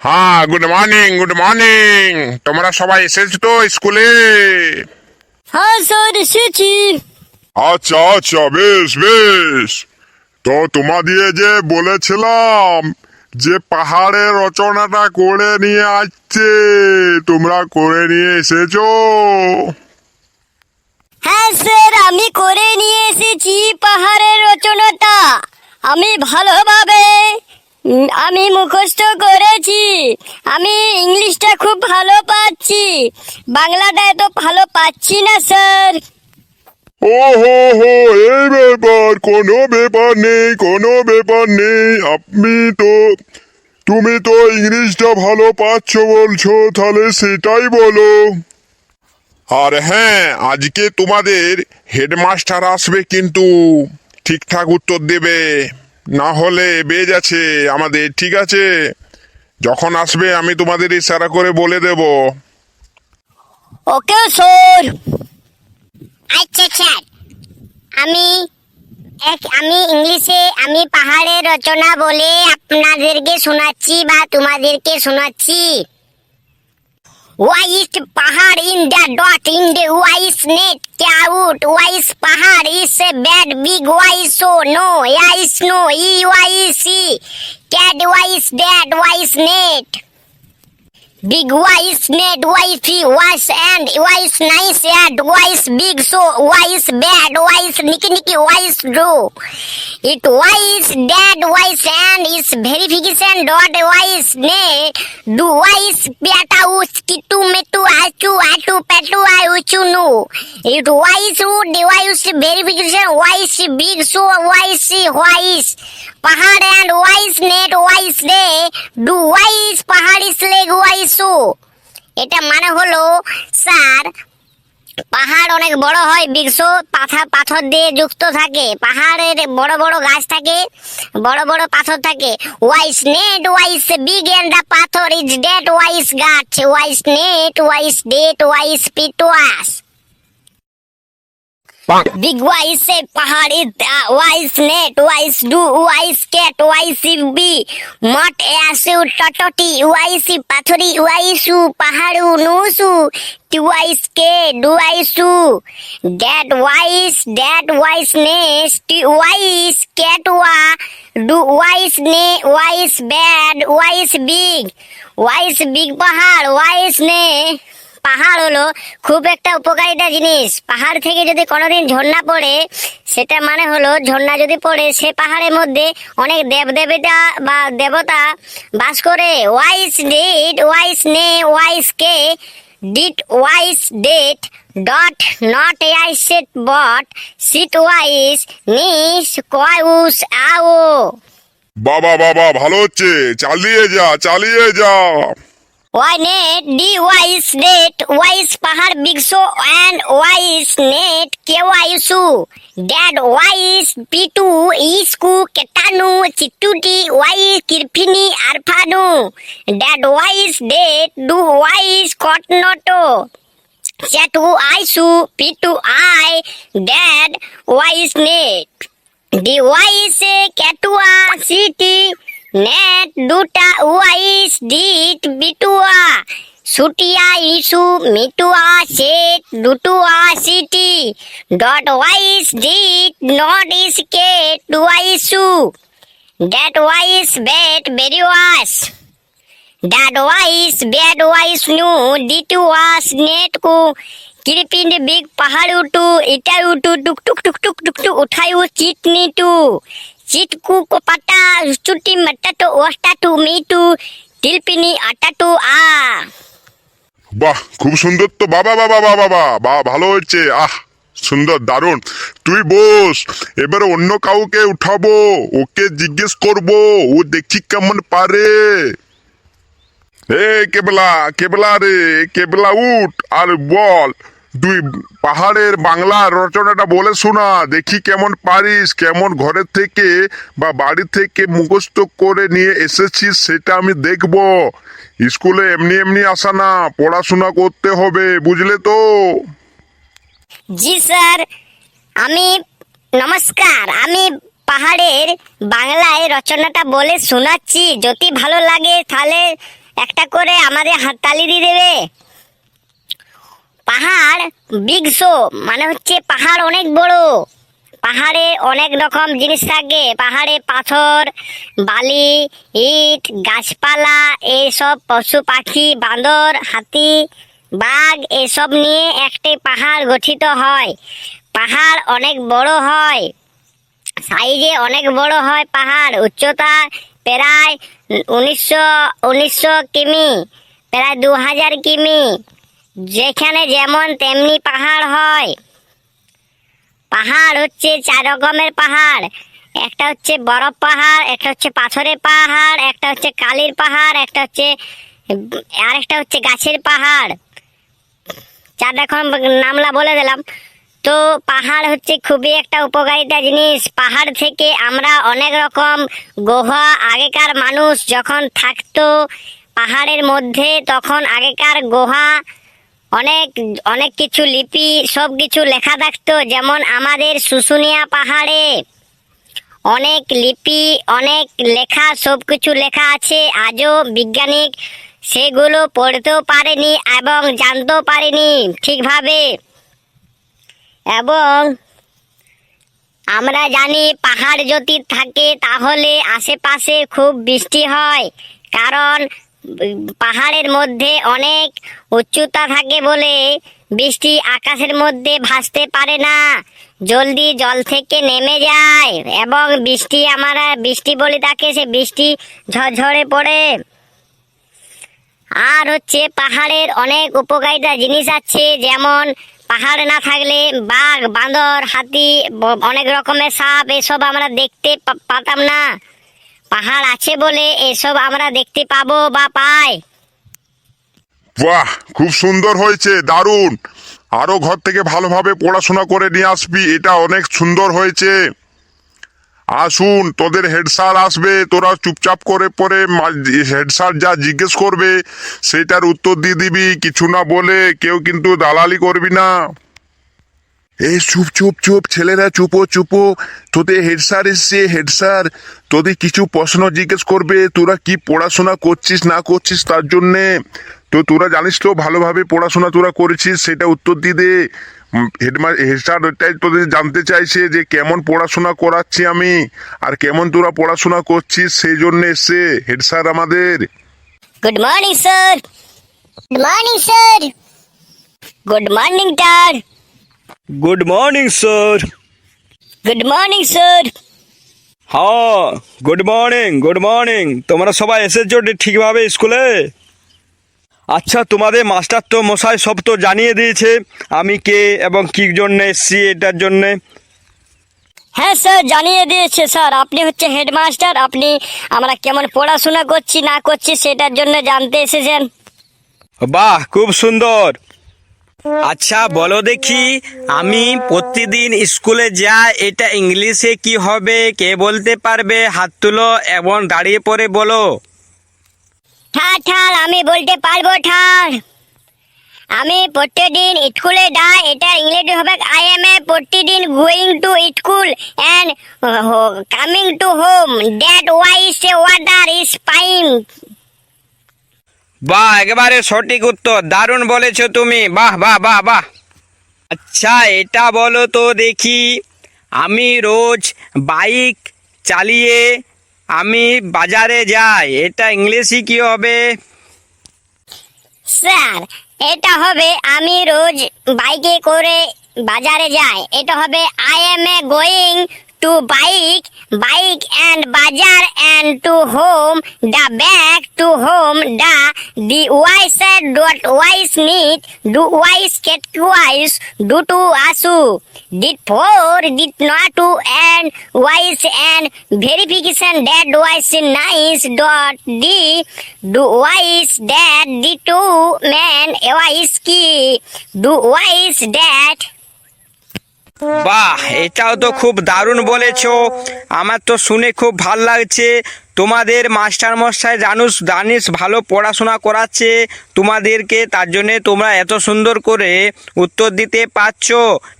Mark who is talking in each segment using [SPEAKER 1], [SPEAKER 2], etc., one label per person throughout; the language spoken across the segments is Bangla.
[SPEAKER 1] হ্যাঁ গুড মর্নিং গুড মর্নিং তোমরা সবাই এসেছ তো স্কুলে?
[SPEAKER 2] হ্যাঁ স্যার এসেছি।
[SPEAKER 1] আচ্ছা আচ্ছা বেশ বেশ। তো তোমাদের যে বলেছিলাম যে পাহাড়ের রচনাটা করে নিয়ে আসছে তোমরা করে নিয়ে এসেছ?
[SPEAKER 2] হ্যাঁ স্যার আমি করে নিয়ে এসেছি পাহাড়ের রচনাটা। আমি ভালোভাবে আমি মুখস্থ করেছি। আমি ইংলিশটা খুব ভালো পাচ্ছি। বাংলাটা এত ভালো পাচ্ছি না, স্যার।
[SPEAKER 1] ও হো হো, এই ব্যাপার কোনো ব্যাপার নেই, কোনো ব্যাপার নেই। আপনি তো, তুমি তো ইংলিশটা ভালো পাচ্ছ বলছো, তাহলে সেটাই বলো। আর হ্যাঁ আজকে তোমাদের হেডমাস্টার আসবে কিন্তু। ঠিকঠাক উত্তর দেবে। না হলে বেজ আছে আমাদের ঠিক আছে। যখন আসবে আমি তোমাদের ইশারা করে বলে দেবো।
[SPEAKER 2] Okay, sir.
[SPEAKER 3] আচ্ছা স্যার। আমি এক, আমি ইংলিশে, আমি পাহাড়ের রচনা বলে আপনাদেরকে শোনাচ্ছি বা তোমাদেরকে শোনাচ্ছি। Why is Pahar in the dot in the why is net out? Why is Pahar is a bad big why so no? Yeah is no E why is E cat is that why is net? Big wise net wifey was and wise nice and wise big so wise bad wise nicky nicky wise do. It wise dad wise and is verification dot wise net do wise beata us kitu metu achu atu petu achu no. It wise who device verification wise big so wise wise. পাহাড় and wise net wise day do wise পাহাড় ইস লেগ ওয়াইসু এটা মানে হলো, স্যার, পাহাড় অনেক বড় হয় বৃক্ষ পাথর পাথর দিয়ে যুক্ত থাকে। পাহাড়ের বড় বড় গাছ থাকে, বড় বড় পাথর থাকে। Wise net wise big and the পাথর ইজ ডেট ওয়াইস গাছ ওয়াইস নেট ওয়াইস ডেট ওয়াইস পিটওয়াস बिग वाइस से पहाड़ी wise net wise do wise cat wise B मट एसु टटटी वाइस पाथरी वाइसु पहाड़ू नूसु twice k twice two that wise that wiseness twice catwa do wise ne wise bad wise big wise big पहाड़ wise ने পাহাড় হলো খুব একটা উপকারিতা জিনিস। পাহাড় থেকে যদি কোনোদিন ঝর্ণা পড়ে, সেটা মানে হলো ঝর্ণা যদি পড়ে, সে পাহাড়ের মধ্যে অনেক দেব দেবতা বা দেবতা বাস করে। ওয়াইস ডিট ওয়াইস নে ওয়াইস কে ডিট wise date dot not I set but sit wise নিস কয়ুস আও
[SPEAKER 1] বাবা বাবা, ভালো হচ্ছে। চালিয়ে যা চালিয়ে যা।
[SPEAKER 2] ওয়াই নেট ডি ওয়াইস নেট ওয়াইস পাহাড় বিগসো অ্যান্ড ওয়াইস নেট, কে ওয়াইসু ড্যাড ওয়াইস পিটু, ইসকু, কেটানু চিটুটি ওয়াইস কিরফিনি, আরফানু। Dad wise date, do wise কটনটো চেটু আইসু, পিটু, I. Dad wise net. D ওয়াইসে কেটুয়া সিটি। নেট দুটা ওয়াইস ডিট বিটুয়া সুটিয়া ইসু মিটুয়া সেট দুটুয়া সিটি ডট ওয়াইস ডিট নট ইস কে টুয়াইসু that wise bet very was wise, bad wise nu, ditu was net ku, kiripin big pahad utu, ita utu, tuk tuk tuk tuk tuk tuk, uthayu chitni tu, chitku ko pata, chuti matatu, ostatu mitu, tilpini atatu a.
[SPEAKER 1] বাহ খুব সুন্দর তো বাবা বাবা বাবা বাবা ভালো হয়েছে আহ সুন্দর দারুণ। তুই বস এবারে অন্য কাউকে উঠাবো ওকে জিজ্ঞেস করব ও দেখি কেমন পারে। এ কেবলা কেবলা রে কেবলা উঠ আর বল। তুই পাহাড়ের বাংলা রচনাটা বলে শোনা, দেখি কেমন পারিস, কেমন ঘরের থেকে বা বাড়ি থেকে মুখস্থ করে নিয়ে এসেছিস সেটা আমি দেখব। স্কুলে এমনি এমনি আসা না, পড়াশোনা করতে হবে, বুঝলে তো?
[SPEAKER 2] জি স্যার, আমি, নমস্কার, আমি
[SPEAKER 3] পাহাড়ের বাংলায় রচনাটা বলে শোনাচ্ছি, যদি ভালো লাগে তাহলে একটা করে আমাদের হাততালি দিয়ে দেবে। পাহাড় বিগ শো মানে হচ্ছে পাহাড় অনেক বড়। পাহাড়ে অনেক রকম জিনিস থাকে। পাহাড়ে পাথর, বালি, ইট, গাছপালা এইসব পশু পাখি, বাঁদর, হাতি, বাঘ, এসব নিয়ে একটি পাহাড় গঠিত হয়। পাহাড় অনেক বড় হয়। সাইজে অনেক বড় হয় পাহাড়। উচ্চতা প্রায় উনিশশো উনিশশো কিমি, প্রায় দু হাজার কিমি। যেখানে যেমন তেমনি পাহাড় হয়। পাহাড় হচ্ছে চার রকমের পাহাড়। একটা হচ্ছে বরফ পাহাড়, একটা হচ্ছে পাথরের পাহাড়, একটা হচ্ছে কালির পাহাড়, একটা হচ্ছে আরেকটা হচ্ছে গাছের পাহাড়। চার রকম নামলা বলে দিলাম। তো পাহাড় হচ্ছে খুবই একটা উপকারিতা জিনিস। পাহাড় থেকে আমরা অনেক রকম গুহা, আগেকার মানুষ যখন থাকতো, পাহাড়ের মধ্যে তখন আগেকার গুহা অনেক অনেক কিছু লিপি, সব কিছু লেখা থাকতো, যেমন আমাদের শুশুনিয়া পাহাড়ে। অনেক লিপি, অনেক লেখা, সব কিছু লেখা আছে, আজও বিজ্ঞানিক সেগুলো পড়তেও পারেনি এবং জানতেও পারেনি ঠিকভাবে। এবং আমরা জানি পাহাড় যদি থাকে তাহলে আশেপাশে খুব বৃষ্টি হয়, কারণ পাহাড়ের মধ্যে অনেক উচ্চতা থাকে বলে বৃষ্টি আকাশের মধ্যে ভাসতে পারে না। জলদি জল থেকে নেমে যায় এবং বৃষ্টি আমরা বৃষ্টি বলে তাকে সে বৃষ্টি ঝরঝরে পড়ে। আর হচ্ছে পাহাড়ের অনেক উপকারিতা জিনিস আছে, যেমন পাহাড় না থাকলে বাঘ, বাঁদর, হাতি অনেক রকমের সাপ, এসব আমরা দেখতে পাতাম না। পাহাড় আছে বলে এসব আমরা দেখতে পাবো বা পাই।
[SPEAKER 1] বাহ, খুব সুন্দর হয়েছে, দারুণ। আরও ঘর থেকে ভালোভাবে পড়াশোনা করে নিয়ে আসবি, এটা অনেক সুন্দর হয়েছে। আসুন তোদের হেড স্যার আসবে, তোরা চুপচাপ করে পরে হেড স্যার যা জিজ্ঞেস করবে, সেটার উত্তর দিয়ে দিবি, কিছু না বলে কেউ কিন্তু দালালি করবি না। এই চুপ চুপ চুপ, ছেলেরা চুপো চুপো। তোদের হেড স্যার এসছে হেড স্যার তোদের কিছু প্রশ্ন জিজ্ঞেস করবে। তোরা কি পড়াশোনা করছিস, না করছিস তার জন্যে? তো তোরা জানিস তো, ভালোভাবে পড়াশোনা তোরা করেছিস, সেটা উত্তর দিয়ে দে। হেডমা হেড স্যার ওটাই তোদের জানতে চাইছে যে কেমন পড়াশোনা করাচ্ছি আমি, আর কেমন তোরা পড়াশোনা করছিস, সেই জন্য এসছে হেড স্যার আমাদের।
[SPEAKER 3] Good morning sir
[SPEAKER 4] good morning sir
[SPEAKER 3] good morning sir
[SPEAKER 5] good morning sir
[SPEAKER 3] good morning sir
[SPEAKER 5] হ্যাঁ গুড মর্নিং গুড মর্নিং তোমরা সবাই এসেছ ঠিকভাবে স্কুলে? আচ্ছা তোমাদের মাস্টার তো মশাই সব তো জানিয়ে দিয়েছে। আমি কে এবং কি জন্য এসছি এটার জন্যে?
[SPEAKER 3] হ্যাঁ স্যার জানিয়ে দিয়েছে স্যার আপনি হচ্ছে হেডমাস্টার আপনি আমরা কেমন পড়াশোনা করছি না করছি সেটার জন্য জানতে এসেছেন।
[SPEAKER 5] বাহ খুব সুন্দর। আচ্ছা বলো দেখি, আমি প্রতিদিন স্কুলে যাই, এটা ইংলিশে কি হবে, কে বলতে পারবে? হাত তুলো এবং দাঁড়িয়ে পড়ে বলো।
[SPEAKER 3] ঠার ঠার, আমি বলতে পারব, ঠার। আমি প্রতিদিন স্কুলে যাই, এটা ইংরেজি হবে আই এম এ প্রতিদিন going to school and coming to home that why say water is fine
[SPEAKER 5] বাহ একেবারে সঠিক উত্তর, দারুণ বলেছ তুমি। বাহ বাহ বাহ বাহ। আচ্ছা এটা বলো তো দেখি, আমি রোজ বাইক চালিয়ে আমি বাজারে যাই, এটা ইংলিশে কি হবে?
[SPEAKER 3] স্যার, এটা হবে আমি রোজ বাইকে করে বাজারে যাই, এটা হবে I am a going to bike bike and বাজার and to home the back to home the the wise dot wise neat do wise Kate wise do to আসু did four did not to and wise and verification that wise nice dot d do wise that the two man wise key do wise that
[SPEAKER 5] বাহ, এটাও তো খুব দারুণ বলেছ। আমার তো শুনে খুব ভালো লাগছে। তোমাদের মাস্টার মশাই জানুস, জানিস ভালো পড়াশোনা করাচ্ছে তোমাদেরকে, তার জন্যে তোমরা এত সুন্দর করে উত্তর দিতে পারছ।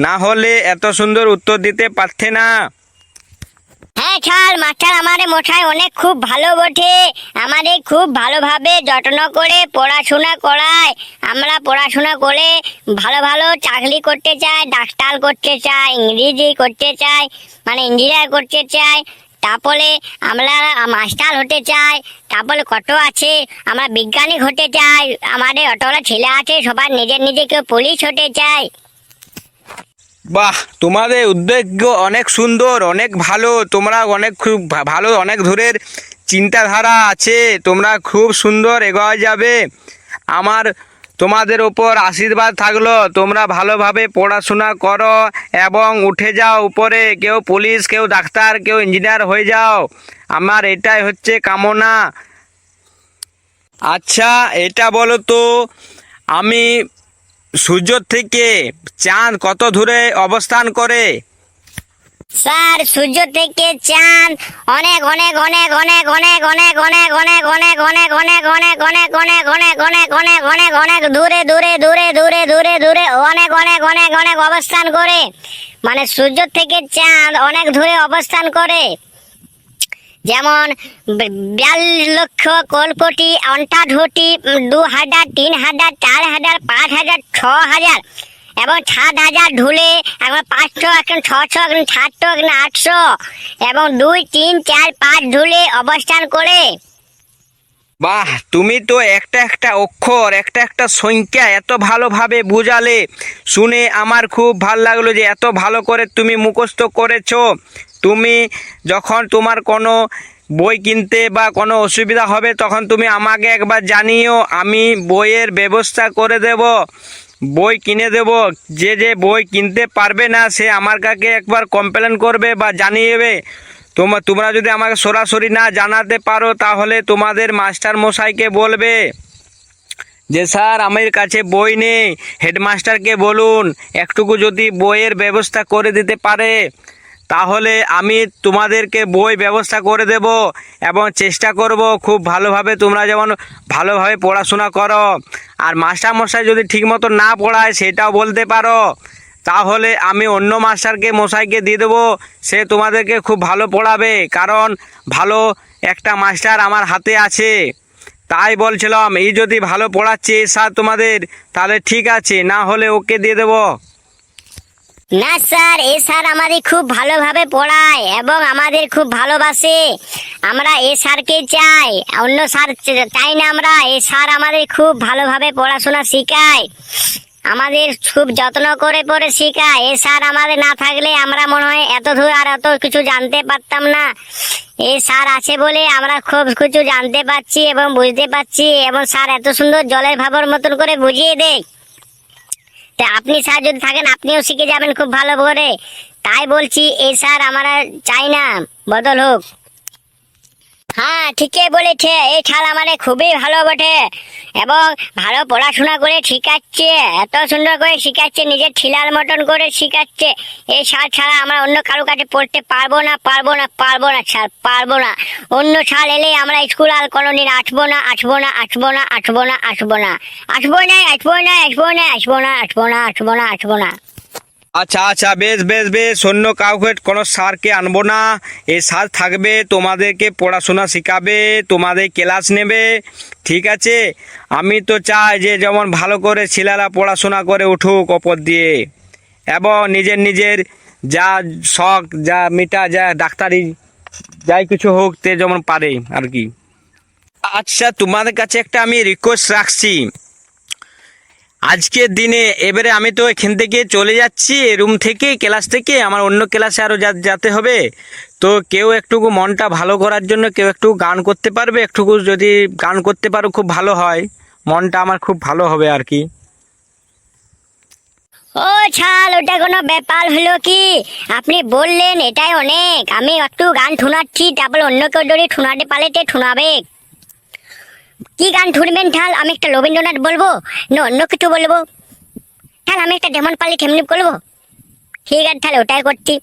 [SPEAKER 5] না হলে এত সুন্দর উত্তর দিতে পারতে না।
[SPEAKER 3] হ্যাঁ ছাড় মাস্টার আমাদের মশাই অনেক খুব ভালো বটে। আমাদের খুব ভালোভাবে যত্ন করে পড়াশোনা করায়। আমরা পড়াশোনা করে ভালো ভালো চাকরি করতে চাই, ডাক্তার করতে চাই, ইংরেজি করতে চাই মানে ইঞ্জিনিয়ার করতে চাই। তারপরে আমরা মাস্টার হতে চাই, তারপরে কত আছে, আমরা বিজ্ঞানিক হতে চাই, আমাদের অতগুলো ছেলে আছে, সবার নিজের নিজেকে পুলিশ হতে চাই।
[SPEAKER 5] বাহ, তোমাদের উদ্যোগ অনেক সুন্দর, অনেক ভালো, তোমরা অনেক খুব ভালো, অনেক দূরের চিন্তাধারা আছে, তোমরা খুব সুন্দর এগোয়া যাবে। আমার, তোমাদের ওপর আশীর্বাদ থাকল, তোমরা ভালোভাবে পড়াশোনা করো এবং উঠে যাও উপরে, কেউ পুলিশ, কেউ ডাক্তার, কেউ ইঞ্জিনিয়ার হয়ে যাও। আমার এটাই হচ্ছে কামনা। আচ্ছা এটা বলো তো, আমি সূর্য থেকে চাঁদ কত দূরে অবস্থান করে
[SPEAKER 3] স্যার সূর্য থেকে চাঁদ অনেক অনেক অনেক অনেক অনেক অনেক অনেক অনেক অনেক অনেক অনেক অনেক অনেক অনেক অনেক অনেক অনেক অনেক অনেক দূরে দূরে দূরে দূরে দূরে দূরে অনেক অনেক অনেক অনেক অবস্থান করে মানে সূর্য থেকে চাঁদ অনেক দূরে অবস্থান করে যেমন বে- বিয়াল্লিশ লক্ষ কোটি অন্টাধুটি দু হাজার, তিন হাজার, চার হাজার, পাঁচ হাজার, ছ হাজার এবং সাত হাজার ঢুলে এখন পাঁচশো এখন ছশো এখন সাতশো এখন আটশো এবং দুই, তিন, চার, পাঁচ ঢুলে অবস্থান করে।
[SPEAKER 5] বাহ, তুমি তো একটা একটা অক্ষর, একটা একটা সংখ্যা এত ভালোভাবে বুঝালে। শুনে আমার খুব ভালো লাগল যে এত ভালো করে তুমি মুখস্থ করেছ। তুমি যখন তোমার কোনো বই কিনতে বা কোনো অসুবিধা হবে, তখন তুমি আমাকে একবার জানিও, আমি বইয়ের ব্যবস্থা করে দেব, বই কিনে দেব। যে যে বই কিনতে পারবে না, সে আমার কাছে একবার কমপ্লেন করবে বা জানিয়ে দেবে তোমার তোমরা যদি আমাকে সরাসরি না জানাতে পারো, তাহলে তোমাদের মাস্টার মশাইকে বলবে যে, স্যার, আমার কাছে বই নেই। হেডমাস্টারকে বলুন, একটুকু যদি বইয়ের ব্যবস্থা করে দিতে পারে। তাহলে আমি তোমাদেরকে বই ব্যবস্থা করে দেব এবং চেষ্টা করব খুব ভালোভাবে তোমরা যেমন ভালোভাবে পড়াশোনা করো। আর মাস্টার মশাই যদি ঠিকমতো না পড়ায় সেটাও বলতে পারো। তাহলে আমি অন্য মাস্টারকে মশাইকে দিয়ে দেবো, সে তোমাদেরকে খুব ভালো পড়াবে, কারণ ভালো একটা মাস্টার আমার হাতে আছে। তাই বলছিলাম, এই যদি ভালো পড়াচ্ছে স্যার তোমাদের, তাহলে ঠিক আছে, না হলে ওকে দিয়ে দেবো।
[SPEAKER 3] না স্যার, এ স্যার আমাদের খুব ভালোভাবে পড়ায় এবং আমাদের খুব ভালোবাসে। আমরা এ স্যারকে চাই, অন্য স্যার চাই না আমরা, এ স্যার আমাদের খুব ভালোভাবে পড়াশোনা শেখায়। আমাদের খুব যত্ন করে পড়ে শেখায়। এ স্যার আমাদের না থাকলে আমরা মনে হয় এত দূর আর এত কিছু জানতে পারতাম না। এই স্যার আছে বলে আমরা খুব কিছু জানতে পারছি এবং বুঝতে পারছি এবং স্যার এত সুন্দর জলের ভাবর মতন করে বুঝিয়ে দেয়। তা আপনি স্যার যদি থাকেন, আপনিও শিখে যাবেন খুব ভালো করে। তাই বলছি, এই স্যার, আমরা চাই না, বদল হোক। হ্যাঁ ঠিকই বলেছে এই ছাড় আমাদের খুবই ভালো বটে এবং ভালো পড়াশোনা করে শিখাচ্ছে এত সুন্দর করে শিখাচ্ছে নিজের ঠিলার মতন করে শিখাচ্ছে এই সার ছাড়া আমরা অন্য কারও কাছে পড়তে পারব না পারব না পারব না স্যার পারব না অন্য সাল এলে আমরা স্কুল আর কোনোদিন আসব না আসব না আসব না আসব না আসব না আসব না আসব না আসব না আসব না আসব না আসব না আসব না
[SPEAKER 5] আচ্ছা আচ্ছা বেশ বেশ বেশ। অন্য কাউকে কোনো স্যারকে আনব না। এই স্যার থাকবে, তোমাদেরকে পড়াশোনা শেখাবে, তোমাদের ক্লাস নেবে। ঠিক আছে? আমি তো চাই যে যেমন ভালো করে ছেলেরা পড়াশোনা করে উঠুক অপর দিয়ে। এবং নিজের নিজের যা শখ, যা মিটা, যা ডাক্তারি, যাই কিছু হোক, তে যেমন পারে আর কি। আচ্ছা তোমাদের কাছে একটা আমি রিকোয়েস্ট রাখছি। আজকের দিনে এবারে আমি তো এখান থেকে চলে যাচ্ছি রুম থেকে ক্লাস থেকে, আমার অন্য ক্লাসে আরও যেতে হবে। তো কেউ একটুকু মনটা ভালো করার জন্য কেউ একটু গান করতে পারবে, একটুকু যদি গান করতে পারো খুব ভালো হয়। মনটা আমার খুব ভালো হবে আর কি।
[SPEAKER 3] ও ছাল, ওটা কোনো ব্যাপার হলো কি? আপনি বললেন এটাই অনেক। আমি একটু গান শুনাচ্ছি, তারপর অন্য কেউ যদি শুনাতে পারে তে শুনাবে। কি গান শুনবেন ঠাল আমি একটা রবীন্দ্রনাথ বলব। না অন্য কিছু বলব। ঠাল আমি একটা যেমন পারি তেমনি বলব ঠিক আছে তাহলে ওটাই করছি।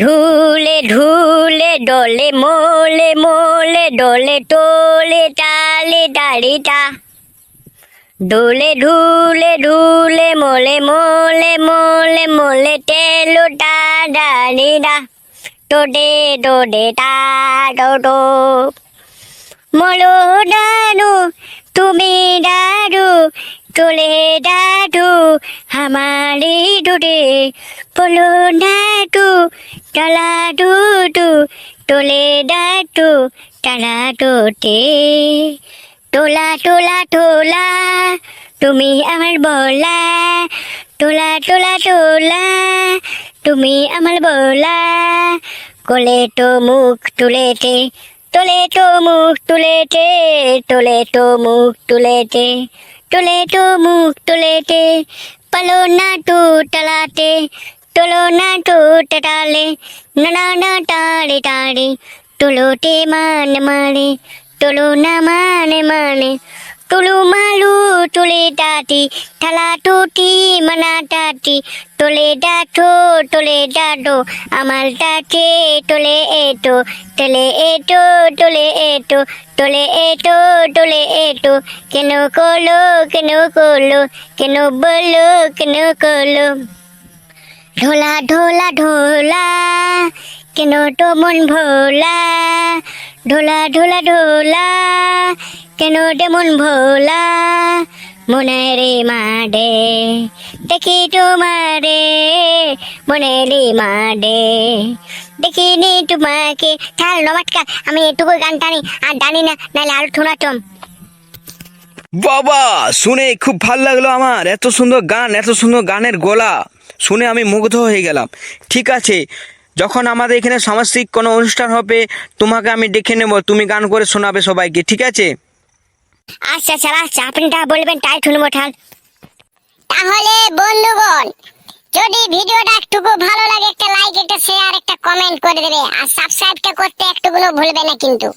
[SPEAKER 3] ঢুলে ঢুলে, ডোলে, মোলে মোলে, ডলে, টোলে টালে ডাড়িটা ডুলে, ঢুলে ঢুলে, মোলে মোলে মোলে মোলে, টেলো, ডা ডানি ডা ডো ডে। ডো ডে টা ডো মলো ডানু তুমি ডাডু তোলে ডাডু হামারি ডুডে পলো ডাডু টালা ডুডু তোলে ডাডু টালা ডোটে টোলা টোলা টোলা তুমি আমার বলা। টোলা টোলা টোলা তুমি আমার বলা। কোলে তো মুখ তুলেতে তো মুখ তুলেটে তোলে তো মুখ তুলেটে তোলে তো মুখ তুলেটে পালো না টু টালাতে তোলো না টু টালে না না টাড়ে টাড়ে তোলোতে মান মানে তোলো না মানে মানে তুলু মালু, তুলে টাটি ঠালা টুটি, মানা টাটি তোলে ডাঠো, তোলে ডাডো আমার ডাঠে তোলে এটো তোলে এটো তোলে এটো তোলে এটো তোলে এটো, কেন কলো কেন কলো, কেন বলো, কেন কলো। ঢোলা ঢোলা ঢোলা, কেন তো মন ভোলা, ঢোলা ঢোলা ঢোলা কেন দে মন ভোলা? মনে রে মাডে দেখি তোমারে, মনে রে মাডে দেখিনি তোমাকে তাহলে নমস্কার আমি এটুকু গান টানি, আর জানি না নাহলে আরও শোনাতম
[SPEAKER 5] বাবা, শুনে খুব ভালো লাগল আমার, এত সুন্দর গান, এত সুন্দর গানের গলা। শুনে আমি মুগ্ধ হয়ে গেলাম। ঠিক আছে, যখন আমাদের এখানে সাংস্কৃতিক কোনো অনুষ্ঠান হবে, তোমাকে আমি ডেকে নেব, তুমি গান করে শোনাবে সবাইকে, ঠিক আছে?
[SPEAKER 3] আচ্ছা আচ্ছা আচ্ছা বলবেন তাই শুনব ঠাল
[SPEAKER 4] তাহলে, বন্ধুগণ, যদি ভিডিওটা একটুকু ভালো লাগে, একটা লাইক একটা শেয়ার একটা কমেন্ট করে দেবে। আর সাবস্ক্রাইবটা করতে একটুকুনো ভুলবে না কিন্তু।